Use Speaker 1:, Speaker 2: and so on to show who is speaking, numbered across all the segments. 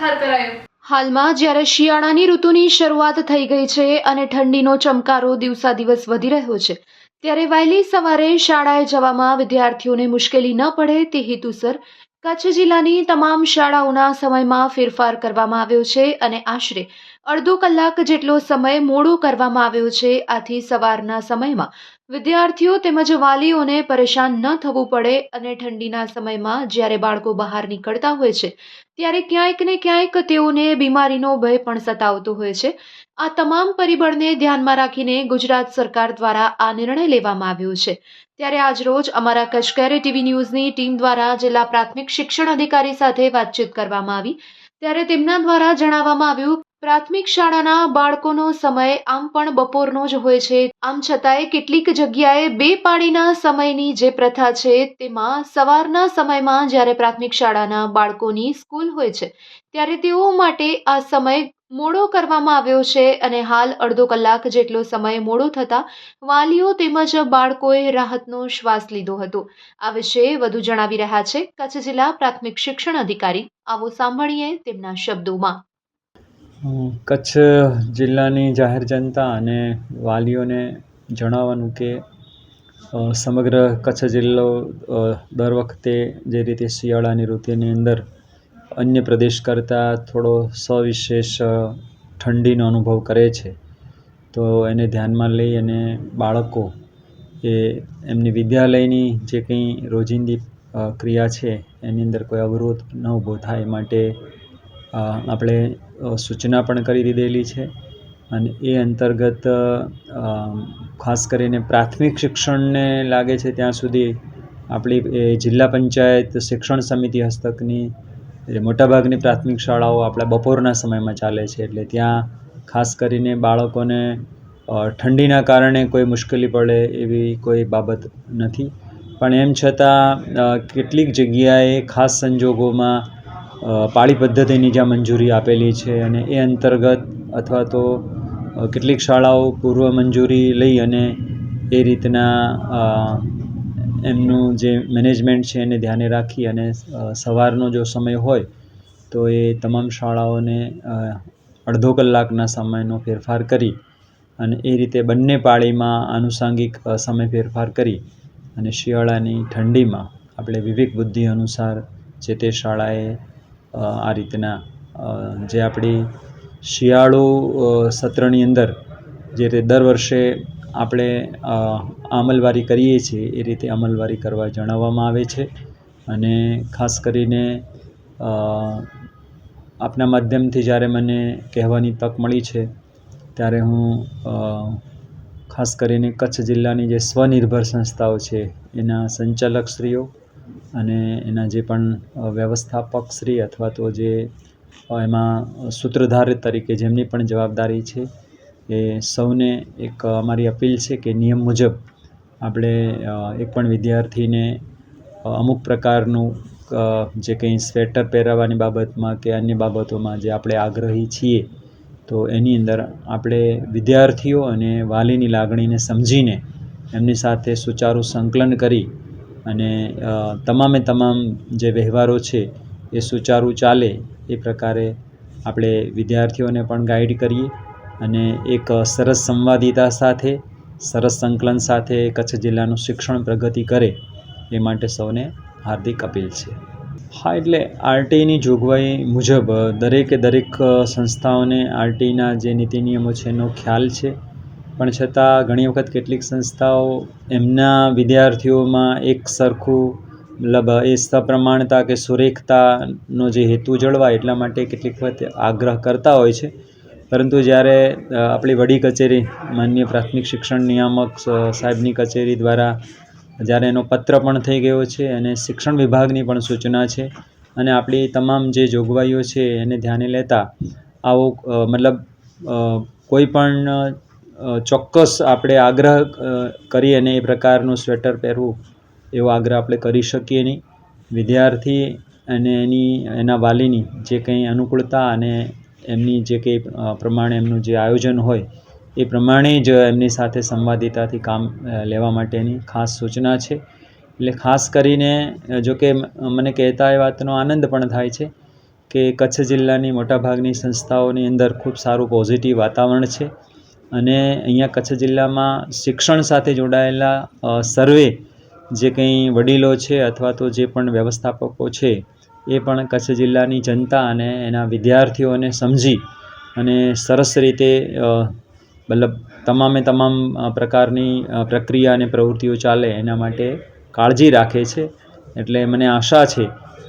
Speaker 1: ફેરફાર કરાયો.
Speaker 2: હાલમાં જ્યારે શિયાળાની ઋતુની શરૂઆત થઈ ગઈ છે અને ઠંડીનો ચમકારો દિવસા દિવસ વધી રહ્યો છે, ત્યારે વહેલી સવારે શાળાએ જવામાં વિદ્યાર્થીઓને મુશ્કેલી ન પડે તે હેતુસર કચ્છ જિલ્લાની તમામ શાળાઓના સમયમાં ફેરફાર કરવામાં આવ્યો છે અને આશરે અડધો કલાક જેટલો સમય મોડો કરવામાં આવ્યો છે, આથી સવારના સમયમાં વિદ્યાર્થીઓ તેમજ વાલીઓને પરેશાન ન થવું પડે અને ઠંડીના સમયમાં જ્યારે બાળકો બહાર નીકળતા હોય છે, ત્યારે ક્યાંક ને ક્યાંક તેઓને બીમારીનો ભય પણ સતાવતો હોય છે. આ તમામ પરિબળને ધ્યાનમાં રાખીને ગુજરાત સરકાર દ્વારા આ નિર્ણય લેવામાં આવ્યો છે. ત્યારે આજરોજ અમારા કચકેરે ટીવી ન્યૂઝની ટીમ દ્વારા જિલ્લા પ્રાથમિક શિક્ષણ અધિકારી સાથે વાતચીત કરવામાં આવી. ત્યારે તેમના દ્વારા જણાવવામાં આવ્યું પ્રાથમિક શાળાના બાળકોનો સમય આમ પણ બપોરનો જ હોય છે. આમ છતાંય કેટલીક જગ્યાએ બે પાળીના સમયની જે પ્રથા છે, તેમાં સવારના સમયમાં જ્યારે પ્રાથમિક શાળાના બાળકોની સ્કૂલ હોય છે, ત્યારે તેઓ માટે આ સમય મોડો કરવામાં આવ્યો છે અને હાલ અડધો કલાક જેટલો સમય મોડો થતાં વાલીઓ તેમજ બાળકોએ રાહતનો શ્વાસ લીધો હતો. આ વિશે વધુ જણાવી રહ્યા છે કચ્છ જિલ્લા પ્રાથમિક શિક્ષણ અધિકારી. આવો સાંભળીએ તેમના શબ્દોમાં.
Speaker 3: કચ્છ જિલ્લાની જાહેર જનતા અને વાલીઓને જણાવવાનું કે સમગ્ર કચ્છ જિલ્લો દર વખતે જે રીતે શિયાળાની ઋતુની અંદર અન્ય પ્રદેશ કરતાં થોડો સવિશેષ ઠંડીનો અનુભવ કરે છે. તો એને ધ્યાનમાં લઈ અને બાળકો એ એમની વિદ્યાલયની જે કંઈ રોજિંદી ક્રિયા છે, એની અંદર કોઈ અવરોધ ન ઊભો થાય માટે આપણે સૂચના પણ કરી દીધેલી છે અને એ અંતર્ગત ખાસ કરીને પ્રાથમિક શિક્ષણને લાગે છે ત્યાં સુધી આપણી એ જિલ્લા પંચાયત શિક્ષણ સમિતિ હસ્તકની, એ મોટાભાગની પ્રાથમિક શાળાઓ આપણા બપોરના સમયમાં ચાલે છે. એટલે ત્યાં ખાસ કરીને બાળકોને ઠંડીના કારણે કોઈ મુશ્કેલી પડે એવી કોઈ બાબત નથી. પણ એમ છતાં કેટલીક જગ્યાએ ખાસ સંજોગોમાં પાળી પદ્ધતિની જ્યાં મંજૂરી આપેલી છે અને એ અંતર્ગત અથવા તો કેટલીક શાળાઓ પૂર્વ મંજૂરી લઈ અને એ રીતના એમનું જે મેનેજમેન્ટ છે એને ધ્યાને રાખી અને સવારનો જો સમય હોય તો એ તમામ શાળાઓને અડધો કલાકના સમયનો ફેરફાર કરી અને એ રીતે બંને પાળીમાં આનુષાંગિક સમય ફેરફાર કરી અને શિયાળાની ઠંડીમાં આપણે વિવેક બુદ્ધિ અનુસાર જે તે શાળાએ આ રીતના જે આપણી શિયાળુ સત્રની અંદર જે રીતે દર વર્ષે આપણે અમલવારી કરીએ છીએ, એ રીતે અમલવારી કરવા જણાવવામાં આવે છે. અને ખાસ કરીને આપના માધ્યમથી જ્યારે મને કહેવાની તક મળી છે, ત્યારે હું ખાસ કરીને કચ્છ જિલ્લાની જે સ્વનિર્ભર સંસ્થાઓ છે, એના સંચાલકશ્રીઓ અને એના જે પણ વ્યવસ્થાપક વ્યવસ્થાપકશ્રી અથવા તો જે એમાં સૂત્રધાર તરીકે જેમની પણ જવાબદારી છે, એ સૌને એક અમારી અપીલ છે કે નિયમ મુજબ આપણે એક પણ વિદ્યાર્થીને અમુક પ્રકારનું જે કંઈ સ્વેટર પહેરાવવાની બાબતમાં કે અન્ય બાબતોમાં જે આપણે આગ્રહી છીએ, તો એની અંદર આપણે વિદ્યાર્થીઓ અને વાલીની લાગણીને સમજીને એમની સાથે સુચારું સંકલન કરી અને તમામે તમામ જે વ્યવહારો છે એ સુચારું ચાલે એ પ્રકારે આપણે વિદ્યાર્થીઓને પણ ગાઈડ કરીએ અને એક સરસ સંવાદિતા સાથે, સરસ સંકલન સાથે કચ્છ જિલ્લાનું શિક્ષણ પ્રગતિ કરે એ માટે સૌને હાર્દિક અપીલ છે. હા, એટલે આરટીઈની જોગવાઈ મુજબ દરેકે દરેક સંસ્થાઓને આરટીઈના જે નીતિ નિયમો છે એનો ખ્યાલ છે. પણ છતાં ઘણી વખત કેટલીક સંસ્થાઓ એમના વિદ્યાર્થીઓમાં એક સરખું, મતલબ એ સપ્રમાણતા કે સુરેખતાનો જે હેતુ જળવાય એટલા માટે કેટલીક વખત આગ્રહ કરતા હોય છે. પરંતુ જ્યારે આપણી વડી કચેરી, માન્ય પ્રાથમિક શિક્ષણ નિયામક સાહેબની કચેરી દ્વારા જ્યારે એનો પત્ર પણ થઈ ગયો છે અને શિક્ષણ વિભાગની પણ સૂચના છે અને આપણી તમામ જે જોગવાઈઓ છે એને ધ્યાને લેતા આવો મતલબ કોઈ પણ ચોક્કસ આપણે આગ્રહ કરી અને એ પ્રકારનું સ્વેટર પહેરવું, એવો આગ્રહ આપણે કરી શકીએ નહીં. વિદ્યાર્થી અને એની, એના વાલીની જે કંઈ અનુકૂળતા અને એમની જે કંઈ પ્રમાણે એમનું જે આયોજન હોય, એ પ્રમાણે જ એમની સાથે સંવાદિતાથી કામ લેવા માટેની ખાસ સૂચના છે. એટલે ખાસ કરીને જો કે મને કહેતા એ વાતનો આનંદ પણ થાય છે કે કચ્છ જિલ્લાની મોટાભાગની સંસ્થાઓની અંદર ખૂબ સારું પોઝિટિવ વાતાવરણ છે. અને અહીંયા કચ્છ જિલ્લામાં શિક્ષણ સાથે જોડાયેલા સર્વે જે કંઈ વડીલો છે અથવા તો જે પણ વ્યવસ્થાપકો છે, એ પણ કચ્છ જિલ્લાની જનતા અને એના વિદ્યાર્થીઓને સમજી અને સરસ રીતે મતલબ તમામે તમામ પ્રકારની પ્રક્રિયા અને પ્રવૃત્તિઓ ચાલે એના માટે કાળજી રાખે છે. એટલે મને આશા છે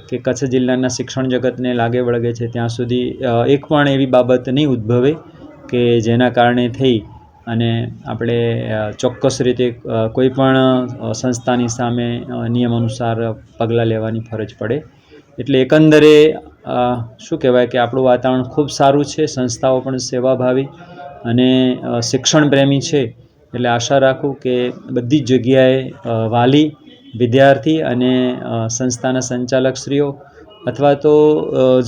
Speaker 3: કે કચ્છ જિલ્લાના શિક્ષણ જગતને લાગે વળગે છે ત્યાં સુધી એક પણ એવી બાબત નહીં ઉદ્ભવે કે જેના કારણે થઈ અને આપણે ચોક્કસ રીતે કોઈપણ કોઈ પણ સંસ્થાની સામે નિયમ અનુસાર પગલાં લેવાની ફરજ પડે. એટલે એકંદરે શું કહેવાય કે આપણું વાતાવરણ ખૂબ સારું છે, સંસ્થાઓ પણ સેવાભાવી અને શિક્ષણ પ્રેમી છે. એટલે આશા રાખું કે બધી જ જગ્યાએ વાલી, વિદ્યાર્થી અને સંસ્થાના સંચાલકશ્રીઓ અથવા તો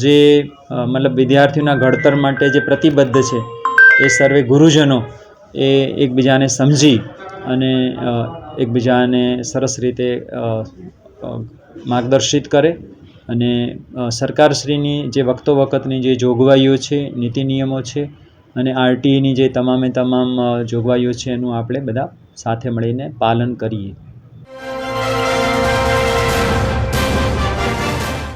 Speaker 3: જે મતલબ વિદ્યાર્થીઓના ઘડતર માટે જે પ્રતિબદ્ધ છે એ સર્વે ગુરુજનો એ એકબીજાને સમજી અને એકબીજાને સરસ રીતે માર્ગદર્શિત કરે અને સરકારશ્રીની જે વખતો વખતની જે જોગવાઈઓ છે, નીતિ નિયમો છે અને આરટીઈની જે તમામે તમામ જોગવાઈઓ છે એનું આપણે બધા સાથે મળીને પાલન કરીએ.